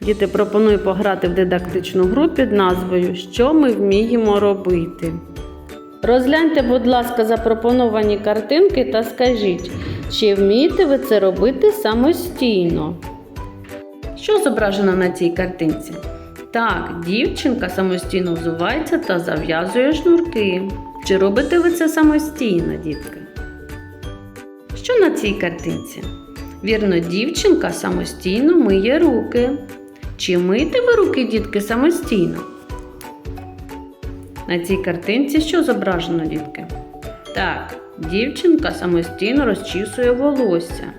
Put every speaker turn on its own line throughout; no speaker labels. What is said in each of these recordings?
Діти пропоную пограти в дидактичну гру під назвою Що ми вміємо робити. Розгляньте, будь ласка, запропоновані картинки та скажіть, чи вмієте ви це робити самостійно? Що зображено на цій картинці? Так, дівчинка самостійно взувається та зав'язує шнурки. Чи робите ви це самостійно, дітки? Що на цій картинці? Вірно, дівчинка самостійно миє руки. Чи миєте ви руки, дітки, самостійно? На цій картинці що зображено, дітки? Так, дівчинка самостійно розчісує волосся.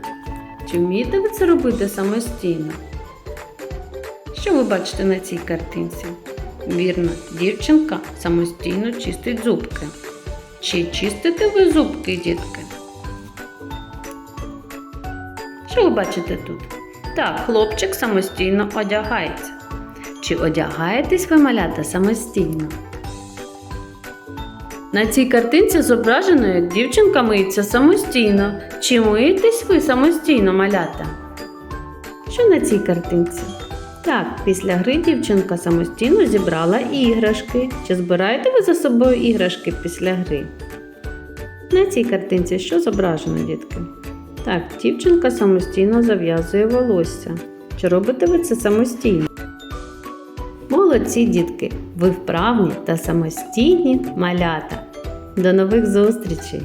Чи вмієте ви це робити самостійно? Що ви бачите на цій картинці? Вірно, дівчинка самостійно чистить зубки. Чи чистите ви зубки, дітки? Що ви бачите тут? Так, хлопчик самостійно одягається. Чи одягаєтесь ви малята самостійно? На цій картинці зображено, як дівчинка миється самостійно. Чи миєтесь ви самостійно, малята? Що на цій картинці? Так, після гри дівчинка самостійно зібрала іграшки. Чи збираєте ви за собою іграшки після гри? На цій картинці що зображено, дітки? Так, дівчинка самостійно зав'язує волосся. Чи робите ви це самостійно? Молодці, дітки! Ви вправні та самостійні малята. До нових зустрічей!